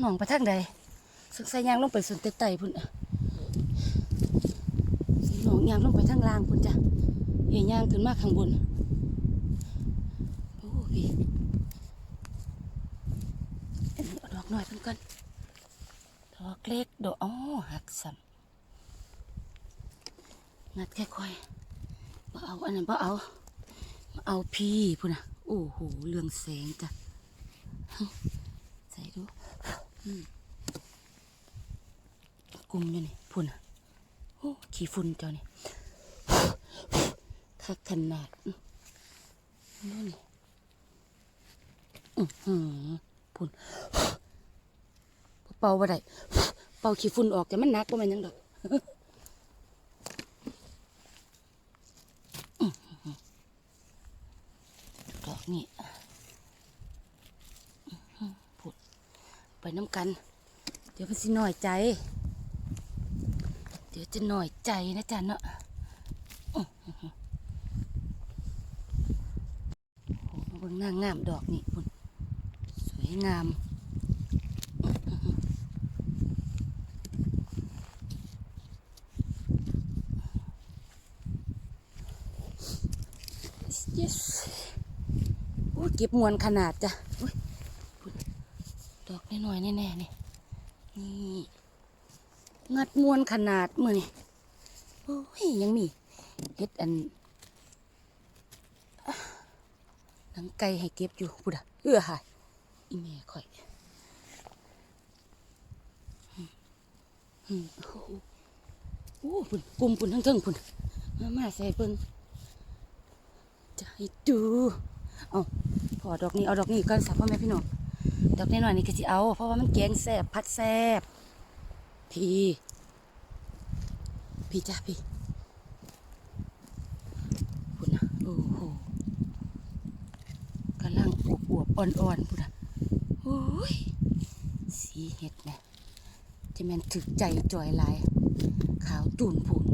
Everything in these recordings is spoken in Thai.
หนองไปทางใดสงสัยยางลงไปส่วนไต่ๆพุ่นะหนองยางลงไปทางล่างพุ่นจ้ะเหี่ยยางขึ้นมาข้างบนโอ้พี่อันนี้ดอกหน่อยเพิ่นก่อนดอกเล็กดอกอ๋อหักซ้ำงัดแค่ค่อยบ่เอาอันนั้นบ่เอามาเอาพี่พุ่นน่ะโอ้โหเรืองแสงจ้ะ กลุ่มอยู่นี่พุ่นอะโอ้ขี้ฝุ่นเจ้านี่คักขนาดนี่นี่อือหือพุ่นเป่าบ่ได้เป่าขี้ฝุ่นออกแต่มันหนักก็มันยังดอกดอกนี่ ไปน้ำกัน เดี๋ยวมันสิหน่อยใจ เดี๋ยวจะหน่อยใจนะจ๊ะเนาะอื้อหือหือโอ้มาเบิ่งนางามดอกนี่คุณสวยงามเก็บมวลขนาดจ้ะ น้อยแน่ๆนี่นี่งัดมวลขนาดมือนี่โอ้ยยังมีเฮ็ดอันหนังไก่ให้เก็บอยู่พุดะเอื้อหายอีแม่ข่อยอืมอืมโอ้โหโอ้พุ่นกลุ่มพุ่นทั้งเทิงพุ่นมามาใส่เบิ่งจะให้ดูเอาพอดอกนี้เอาดอกนี้ก่อนสับพ่อแม่พี่น้อง ดอกนี้หน่อยๆนี่ก็สิเอา เพราะว่ามันแกงแซ่บพัดแซ่บพี่ พี่จ้าพี่พุ่นนะโอ้โหกำลังอวบอวบอ่อนๆพุ่นนะโอ้ยสีเห็ดเนี่ยจะแม่นถึกใจจอยลาย ขาวตูนพูน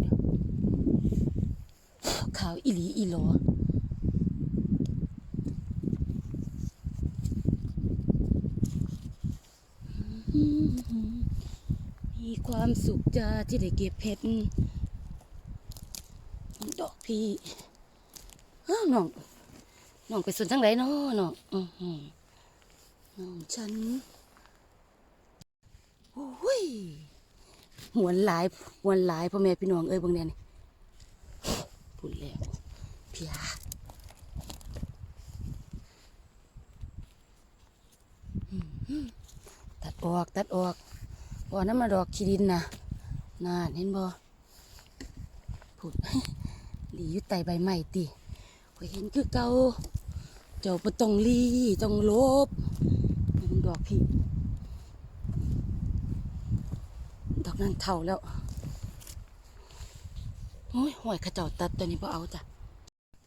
ขาวอีหลีอีหลอมี ความสุขจ้าที่ได้เก็บเพชรดอกพี่อ้าวน้องน้องไปสวนทั้งไหนเนาะน้องอือน้องฉันโอ้ยหวนหลายหวนหลายพ่อแม่พี่น้องเอ้ยบางแน่นี่พูดแล้วพี่อาตัดออก ตัดออก บ่อน้ำมาดอกขี้ดินนะน่าเห็นบ่พูดหลีอยู่ใต้ใบไม้ติข่อยเห็นคือเก่าเจ้าบ่ต้องลีต้องลบดอกพี่ดอกนั้นเท่าแล้วโอ้ยหอยขเจ้าตัดตัวนี้พอเอาจ้ะ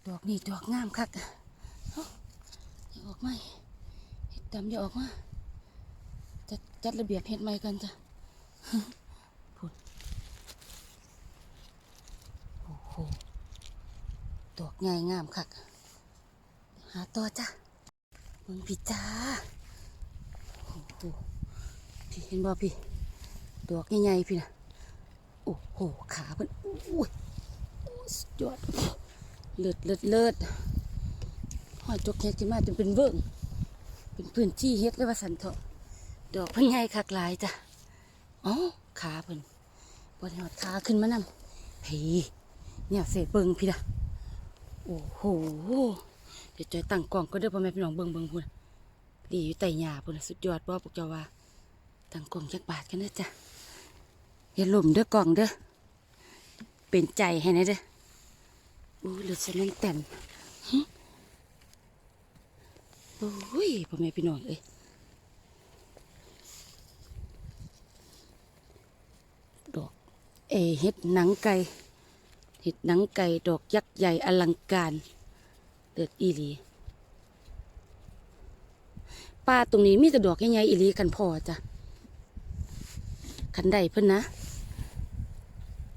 ดอกนี้ดอกงามคักเอ้าอย่าออกมาเห็ดดำอย่าออกมาจัดจัดระเบียบเห็ดใหม่กันจ้ะ พูดโอ้โหดอกใหญ่งามคัก หาต่อจ้ะมึงพี่จ้าโอ้โหพี่เห็นบ่พี่ ดอกใหญ่ๆพี่นะโอ้โห ขาเพิ่นอุ้ยสุดยอดเลิศเลิศเลิศหอยจกเฮ็ดขึ้นมาจนเป็นเบิ่งเป็นพื้นที่เฮ็ดเลยว่าสันเถาะดอกเพิ่นใหญ่คักหลายจ้ะ อ๋อขาเพิ่นบ่ได้หอดขาขึ้นมานำพี่เนี่ยเศษเบิงพี่นะโอ้โหเดี๋ยวจอยตั้งกล้องก็เด้อพ่อแม่พี่น้องเบิงเบิงพุ่นน่ะดีอยู่ใต้หญ้าพุ่นน่ะสุดยอดบ่พวกเจ้าว่าตั้งกล่องจักบาทกันนะจ๊ะอย่าหล่มเด้อกล่องเด้อเป็นใจให้นะเด้ออู้หลือดสนั่นแต่นหึโอ้ยพ่อแม่พี่น้องเอ้ยดอก เอเห็ดหนังไก่เห็ดหนังไก่ดอกยักษ์ใหญ่อลังการเดือดอีหลีป้าตรงนี้มีแต่ดอกใหญ่ๆอีหลีกันพอจ้ะขันใดเพิ่นนะ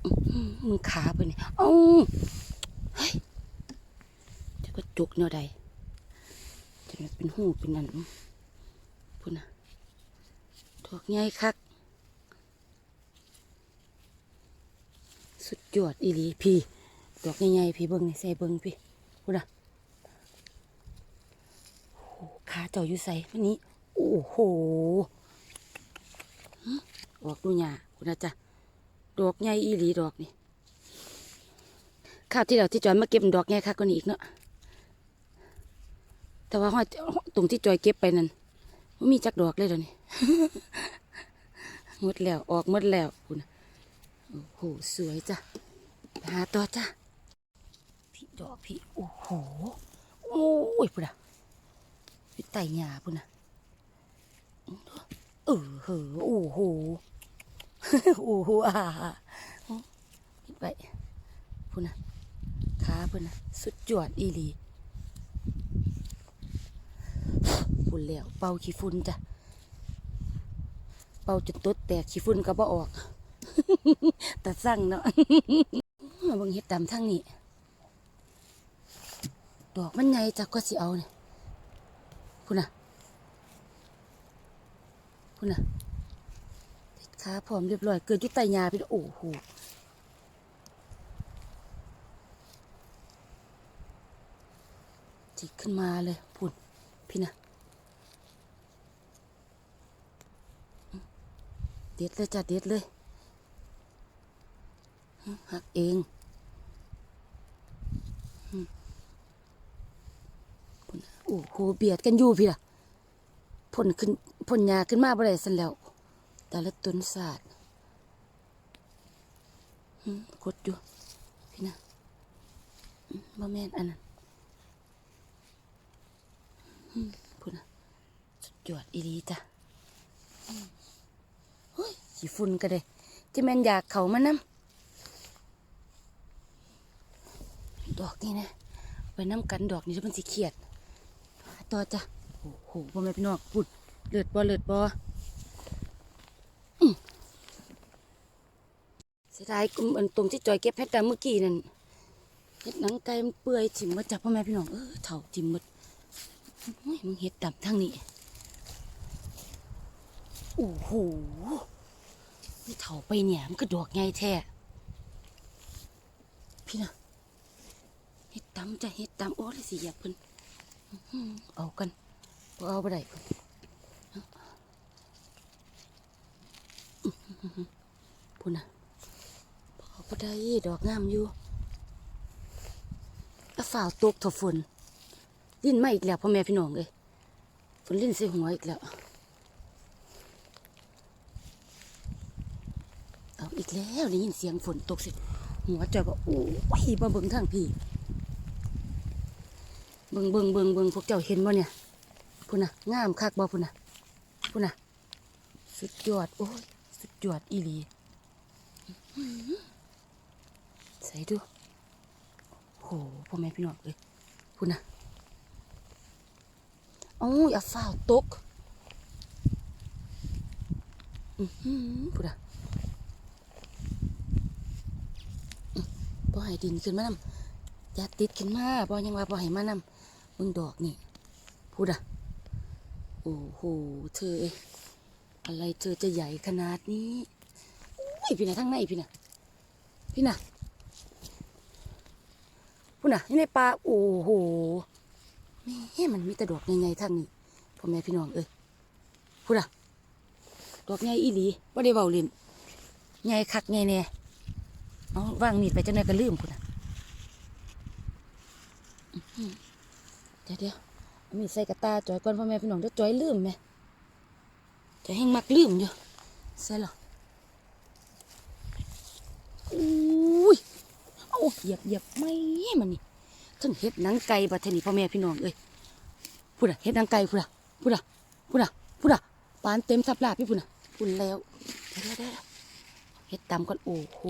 อื้อหือมึงขาเพิ่นนี่เอ้าเฮ้ยจะก็จุกแนวใดจะมันเป็นหูเป็นนั่นพุ่นนะดอกใหญ่คัก สุดอีหลีพี่ดอกใหญ่ๆพี่เบิ้งนี่ใส่เบิ้งพี่พูดนะโอ้ขาเจ้าอยู่ใส่วันนี้ โอ้โหออกดูหยาคุณนะจ๊ะดอกใหญ่อีหลีดอกนี่ข้าวที่เราที่จอยมาเก็บดอกใหญ่คักกว่านี้อีกเนาะแต่ว่าห้อยตรงที่จอยเก็บไปนั่นไม่มีจักดอกเลยเดี๋ยวนี้หมดแล้วออกหมดแล้วคุณนะ โอ้โห สวยจ้ะหาต่อจ้ะ พี่ดอกพี่ โอ้โห โอ้ยพุ่นอะพี่ไต่หญ้าพุ่นอะเออเหอโอ้โห โอ้โหอ่าปิดไปพุ่นนะขาพุ่นนะสุดยอดอีหลีพุ่นแล้ว เป่าขี้ฝุ่นจ้ะ เป่าจนตดแตกขี้ฝุ่นก็บ่ออก แต่สั่งเนาะมางเฮ็ดตามทางนี้ดอกมันใหญ่จักก็สิเอาเนี่ยพุ่นน่ะพุ่นน่ะติดขาพร้อมเรียบร้อย เกิดอยู่ใต้หญ้าพี่โอ้โหจิกขึ้นมาเลยพุ่นพี่นะเด็ดเลยจ้ะเด็ดเลย หักเองโอ้โหเบียดกันอยู่พี่ล่ะพ่นขึ้นพ่นยาขึ้นมาบ่ได้สันแล้ว แต่ละต้นศาสตร์กดอยู่พี่นะอืมบ่แม่นอันนั้นพุ่นนะสุดยอดอีหลีจ้ะขี้ยฝุ่นก็ได้ที่แม่นอยากเขามานำ ดอกนี่นะไปน้ำกันดอกนี่แล้วมันสิเครียดต่อจ้ะโอ้โหพ่อแม่พี่น้องพูดเลือดบ่เลือดบอื้อเสียดายกุมอันตรงที่จอยเก็บเพชรแต่เมื่อกี้นั่นเห็ดหนังไก่มันเปื่อยถิ่มมาจับพ่อแม่พี่น้องเออเถ่าถิ่มหมดมึงเห็ดดำทั้งนี้โอ้โหนี่เถาไปเนี่ยมันก็ดอกไงแท้พี่นะ ฮ็ดตำจะเฮ็ดตำโอ้ยสิอยากเพิ่นอื้อหือเอากันบ่เอาบ่ได้เพิ่นอื้อหือพุ่นน่ะบ่เอาบ่ได้ดอกงามอยู่อะฝ่าวตกเถาฝนลิ้นมาอีกแล้วพ่อแม่พี่น้องเอ้ยฝนลิ้นใส่หัวอีกแล้วเอาอีกแล้วได้ยินเสียงฝนตกสิหัวจอยก็โอ้ยมาเบิ่งทางพี่ เบิ่งเบิ่งเบิ่งเบิ่งพวกเจ้าเห็นบ่เนี่ยพุ่นน่ะงามคักบ่พุ่นน่ะพุ่นน่ะ สุดยอดโอ้ยสุดยอดอีหลีใส่ดูโหพ่อแม่พี่น้องเอ้ยพุ่นน่ะโอ้ยอย่าฝ้าตกอือหือพุ่นน่ะบ่ให้ดินขึ้นมานำอย่าติดขึ้นมาบ่ยังว่าบ่ให้มานำ มึงดอกนี่ พูดอะโอ้โห เธอ อะไรเธอจะใหญ่ขนาดนี้อุ้ยพี่น่ะทั้งในพี่น่ะพี่น่ะพูดน่ะนี่ในป่าโอ้โหแม่มันมีแต่ดอกใหญ่ๆทั้งนี้พ่อแม่พี่น้องเอ้ยพูดอะดอกใหญ่อีหลีบ่าได้เว้าเล่นใหญ่คักใหญ่แน่เอาวางมีดไปจังไดก็ลืมคุณอะอื้อหือเดี๋ยวเดี๋ยวมีใส่กระตาจอยก่อนพ่อแม่พี่น้องเดี๋ยวจอยลืมไหมจอยแห้งมักลืมอยู่ใส่หรออุ้ยเอาเหยียบเหยียบไม่มันนี่ทั้งเห็ดหนังไก่บัดเทนี่พ่อแม่พี่น้องเอ้ยพูดอะเห็ดหนังไก่พูดอะพูดอะพูดอะพูดอะปานเต็มสับลาพี่พูดอะพูดแล้วเดี๋ยวเดี๋ยวเห็ดตำก่อนโอ้โห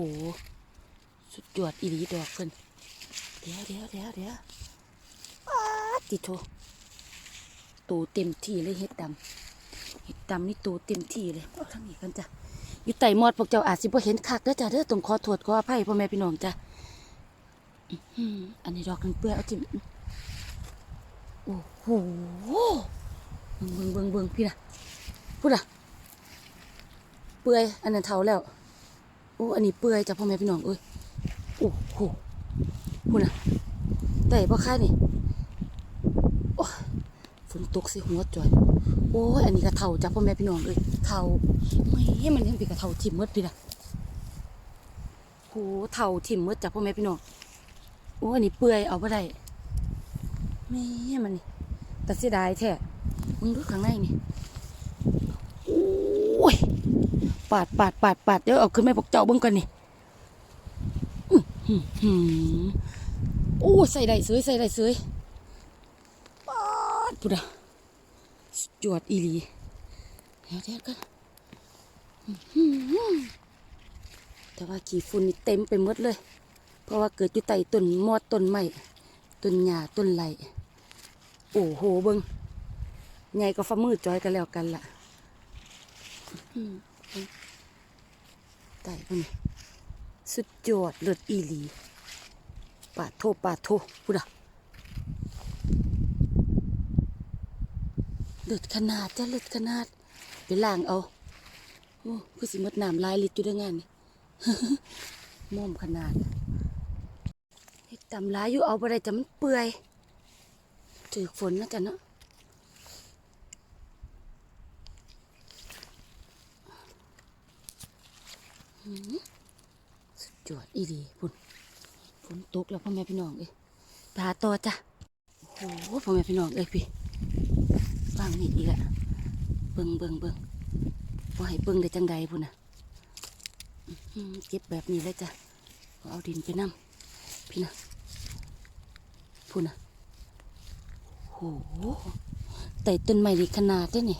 สุดยอดอีหลีดอกเพิ่นเดี๋ยวเดี๋ยวเดี๋ยวเดี๋ยว ติโทโตเต็มที่เลยเฮ็ดดำเฮ็ดดำนี่โตเต็มที่เลยเอาทางนี้กันจ้ะอยู่ใต้หมอดพวกเจ้าอาจสิบ่เห็นคักเด้อจ้ะเด้อต้องขอโทษขออภัยพ่อแม่พี่น้องจ้ะอันนี้ดอกนึงเปื่อยเอาจิ้มโอ้โหเบิ่งเบิ่งเบิ่งเบิ่งพี่นะพูดอะเปื่อยอันนั้นเท่าแล้วโอ้อันนี้เปื่อยจ้ะพ่อแม่พี่น้องเอ้ยโอ้โหพูดนะได้บ่ค่านี่ย ฝนตกส่หัวจ่อย โอ้ยอันนี้ก็เท่าจ้ะพ่อแม่พี่น้องเอ้ยเท่าไม่มันยังเป็นกระเท่าทิ่มหมดพี่ละโหเท่าทิ่มหมดจ้ะพ่อแม่พี่น้องโอ้อันนี้เปื่อยเอาบ่ได้แม่มันนี่แต่เสียดายแท้มึงดูข้างในนี่โอ้ยปาดปาดปาดปาดเดี๋ยวเอาขึ้นไปพวกเจ้าเบิ่งกันนี่อื้อหือหือโอ้ใส่ได้สวยใส่ได้สวย พุดอะจวดอีลีเดี๋ยวเดี๋ยวกันแต่ว่าขี้ฝุ่นนี่เต็มไปหมดเลย เพราะว่าเกิดอยู่ใต้ต้นมอดต้นไม้ต้นหญ้าต้นไหลโอ้โหเบิงใหญ่ก็ฝ่ามือจอยกันแล้วกันล่ะอื้อหือใต้พุ่นสุดยอดเลิศอีหลี ปาดโทปาดโทพูดอะ เลือดขนาดจ้ะเลือดขนาด ไปล้างเอาโอ้คือสิมดน้ำลายลิตรอยู่ด้วยงานนี่ม่อมขนาดเฮ็ดตำลายอยู่เอาบ่ได้จะมันเปื่อยถือฝนนะจ๊ะเนาะสุดยอดอีดีพุ่นฝนตกแล้วพ่อแม่พี่น้องเอ้ยไปหาต่อจ้ะโอ้โหพ่อแม่พี่น้องเอ้ยพี่ ฟังนี่อีกอะเบิงเบิงเบิงว่าให้เบิงได้จังใดพุ่นน่ะเก็บแบบนี้เลยจ้ะเอาดินไปนํพี่นะพุ่นน่ะโหไต่ต้นไม้ดีขนาดได้นี่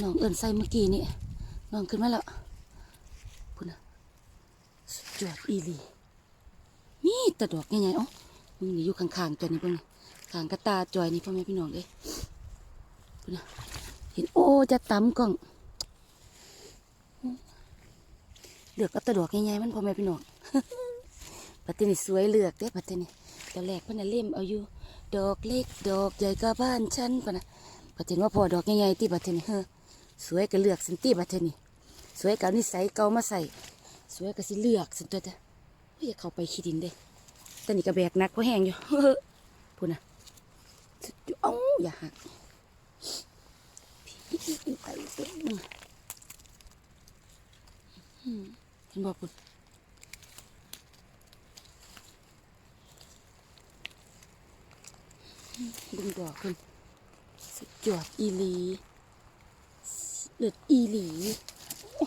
น้องเอิญใส่เมื่อกี้นี่น้องขึ้นมาแล้วพุ่นน่ะสุดอดอีลีนี่แตะดอกใหญ่ๆเอ๋อมึงนี่อยู่ข้างๆตัวนี้เบิ่งนี่ข้างกระตาจอยนี่พ่อแม่พี่น้องเอ้ เห็นโอ้จะตำกล่องเลือกเอาแตะดอกใหญ่ๆมันพอแม่พี่น้องปัตตินี่สวยเลือกเด้ปัตตินี่ตอนแรกพิ่นน่ะเล่มเอาอยู่ ดอกเล็กดอกใหญ่ก็บ้านฉันปะนะปัตตินว่าพอดอกใหญ่ๆที่ปัตตินี่เฮ้อสวยก็เลือกสินตีปัตตินี่สวยก็เอานิสัยเก่ามาใส่ สวยก็สิเลือกสินตัวจ้ะเฮ้ยอย่าเข้าไปขี้ดินเด้แต่นี่ก็แบกนักเพราแห้งอยู่พูดนะอดเอาอย่าหัก ไปเต็มหนึ่งอืมเห็นบอกคุณดึงดอกคุณสุดยอดอีหลีเลือดอีหลีโอ้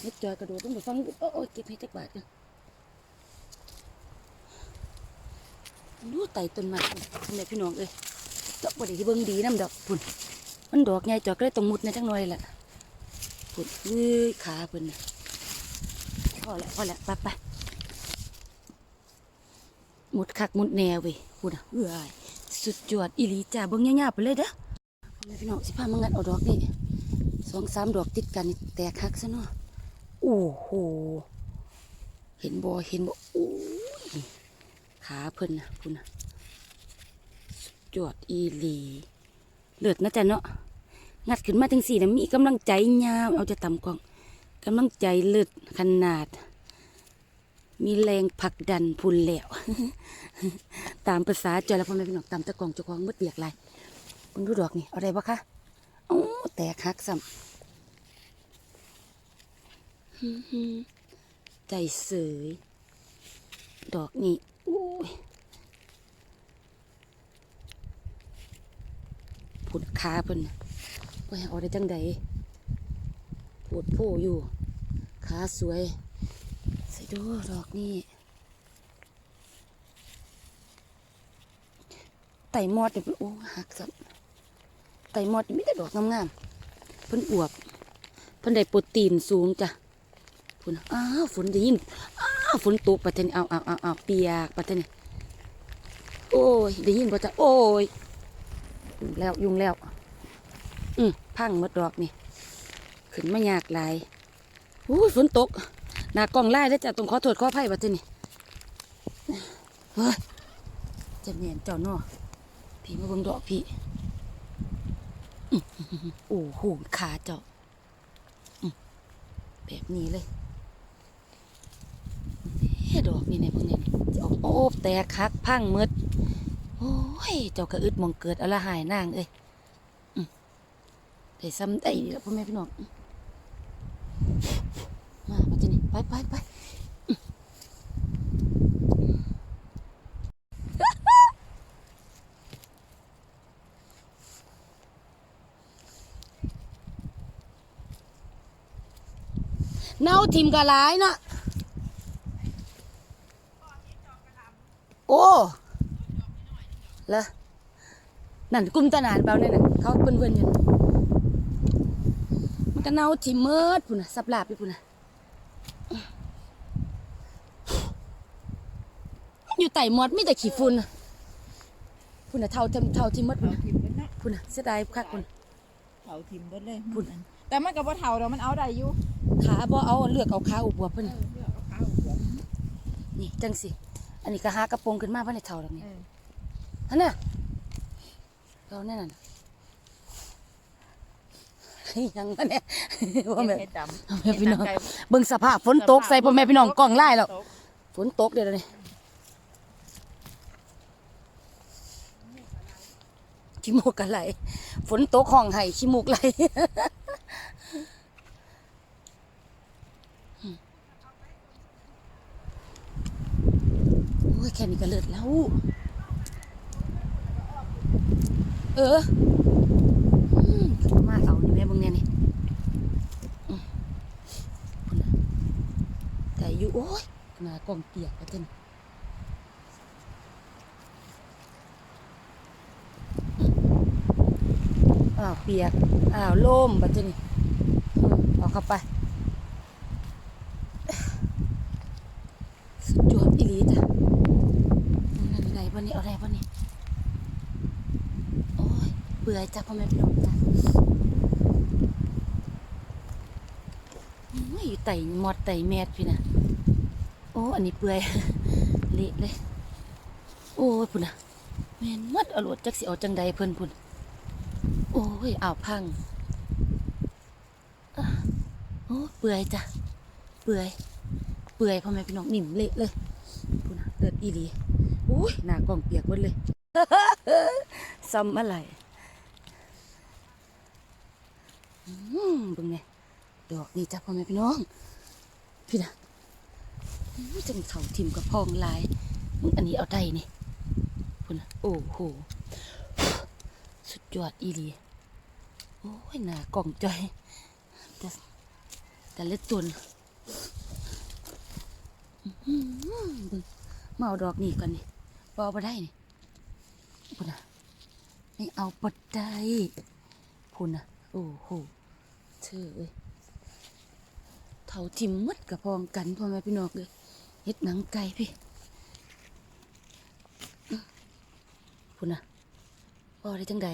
เล็กจอยกระโดดต้องไปฟังโอ้ยเก็บให้จักบาทกันดูไต่ต้นไม้ทำไมพี่น้องเอ้ยดอกบ่ได้ที่เบิ่งดีน้ำดอกพุ่น มันดอกใหญ่จอกก็เลยต้องมุดในจังหน่อยแหละพุดเอ้ยขาเพิ่นน่ะพอแล้วพอแล้วไปไปมุดคักมุดแนวเว้ยพูดอะเอ้ยสุดยอดอีหลีจ้าเบิ่งยาวๆไปเลยเด้อพ่อแม่พี่น้องสิพามางัดเอาดอกนี่สองสามดอกติดกันนี่แตกคักซะเนาะโอ้โหเห็นบ่เห็นบ่โอ้ยขาเพิ่นนะพุ่นน่ะสุดยอดอีหลี เลือดนะจ๊ะเนาะงัดขึ้นมาถึงสี่นะมีกำลังใจยาวเอาจะต่ำกล่องกำลังใจเลือดขนาด มีแรงผลักดันพุนแล้วตามภาษาจอยแล้วพ่อแม่พี่น้องตามตะกล่องจ้าของมืดเบียกไรมึงดูดอกนี่อาได้ปะคะโอ้แตกหักซ้ำใจเสยดอกนี่โอ้ย ผุด ขาเพิ่นน่ะว่าให้เอาได้จังใดปวดโพอยู่ ขาสวย ใส่ดูดอกนี่ไต่มอดนี่เพิ่นโอ้หักสับไต่มอดนี่มีแต่ดอกงามๆเพิ่นอวบเพิ่นได้โปรตีนสูงจ้ะพุ่นอ้าวฝนจะยิ่งอ้าวฝนตกปัตตานีเอาเอาเอาเอาเปียกปัตตานีโอ้ยได้ยินป่จ้ะโอ้ยยุ่งแล้วยุ่งแล้ว อืมพังหมดดอกนี่ขึ้นมายากหลายอู้ฝนตกหน้ากล้องไล่ได้จ้ะต้องขอโทษขออภัยบัดทีนี่เฮ้ยจะเนียนเจ้านาะพี่มาเบิ่งดอกพี่อื้อหือโอ้โหขาเจ้าแบบนี้เลยเฮ้ดอกนี่เนี่ยพวกนี้จะออกโอบแตกคักพังมืดโอ้ย เจ้ากระอึดมองเกิดอะไรหายนางเอ้ย ได้ซ้ำได้แล้วพ่อแม่พี่น้องมามาที่นี่ไปไปไปเน่าทิมกะลายนะโอ้เหรอนั่นกุมตะนานเปล่าเนี่ยน่ะเขาเพื่อนๆอยู่น่ะ มันก็เน่าทิมเมิดพุ่นน่ะสับลาบอยู่พุ่นน่ะอยู่ไต่หมดมีแต่ขี้ฝุ่นน่ะพุ่นน่ะเท่าเท่าเท่าที่หมดพุ่นเผาน่ะทิมเบิดเนาะพุ่นน่ะเสียดายคักพุ่น เผาทิมเบิดเลยพุ่น แต่มันก็บ่เฒ่าดอกมันเอาได้อยู่ขาบ่เอาเลือกเอาขาอุบวบเพิ่นเอน่ะอเลือกเอาข้าวหัวนี่จังสิอันนี้ก็หากระโปรงขึ้นมาบ่ได้เท่าดอกนี่เอออันน่ะเราแน่นอนเฮ้ ยยังวะเนี่ยว่าแม่เฮ็ดดำพ่อแม่พี่น้องเฮ็ดำไก่เบิ่งสภาพฝนตกใส่พ่อแม่พี่น้องกล้องไล่แล้วตกฝนตกเดี๋ยวนี้ขี้มูกกันไหลฝนตกห้องไห้ขี้มูกไหลโอ้ยแค่นี้ก็เลิศแล้ว เอออืมมาเอานี่แม่เบิ่งแน่นี่อืมพุ่นน่ะแต่ อยู่ โอ้ยหนากองเปียกแล้วเต้นอ้าวเปียก อ้าวล่มบัดเจนี่อืมเอาเข้าไป สุดยอดอีหลีจ้ะนั่นอะไรบ้านี้เอาอะไรบ้านี้โอ้ยเบื่อจ้ะพ่อแม่พี่น้องจ้ะไม่ อยู่ไต่มอดไต่แมดพี่นะโอ้อันนี้เปื่อยเละเลยโอ้ยพุ่นนะแมนมัดเอาโหลดจักสิเอาจังใดเพิ่นพุ่นโอ้ยอ้าวพังอะโอ้เปื่อยจ้ะเปื่อยเปื่อยพ่อแม่พี่น้องนิ่มเละเลยพุ่นนะเลือดอีหลีโอ้ยหน้ากล้องเปียกหมดเลยซ้ำอะไรอืมเบิ่งไง ดอกนี่จ้ะพ่อแม่พี่น้อง พี่นะจังเถาทิมกับพองลายมึงอันนี้เอาได้นี่พุ่นนะโอ้โหสุดยอดอีหลีโอ้ยหน้ากล่องจอยแต่แต่เล็ดตุนเมาเอาดอกนี่ก่อนนี่พอมาได้นี่พุ่นนะไม่เอาปดได้พุ่นนะโอ้โหเธอเอ้ย เท่าทิมหมดกับพองกันพ่อแม่พี่น้องเลยเฮ็ดหนังไก่พี่พุ่นะพอได้จังใด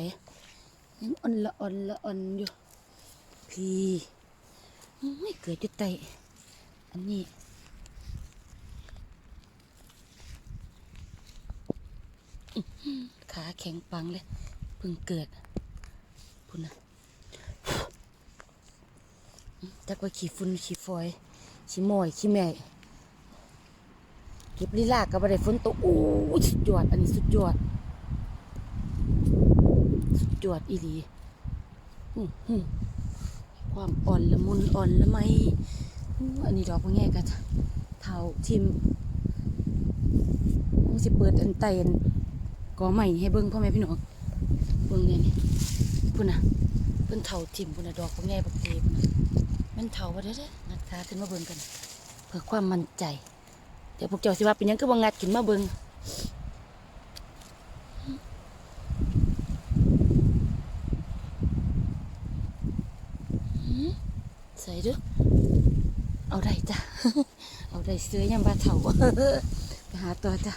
ยังอ่อนละอ่อนละอ่อนอยู่ พี่ไม่เกิดจะไตอันนี้ขาแข็งปังเลยเพิ่งเกิดพุ่นนะ จักว่าขี้ฝุ่นขี้ฟอยขี้มอยขี้แม่เก็บลีลากับอะไรฝนตกโอ้สุดยอด อันนี้สุดยอด สุดยอดอีหลีความอ่อนละมุนอ่อนละไมอู้อันนี้ดอกว่าแง่กันเท่าทิมมันสิเปิดอันไตนกอใหม่ให้เบิ้งพ่อแม่พี่น้องเบิ้งเนี่ยนี่พุ่นน่ะเพิ่นเถาทิมพุ่นน่ะดอกพวกใหญ่บักเทพุ่นน่ะ มันเถาบ่ได้เด้นัดตาขึ้นมาเบิ่งกัน เพื่อความมั่นใจ เดี๋ยวพวกเจ้าสิว่าเป็นหยังก็บ่งัดขึ้นมาเบิ่งใส่ด้อเอาได้จ้ะ เอาได้เสื้อยามบาเถาไปหาตัวจ้ะ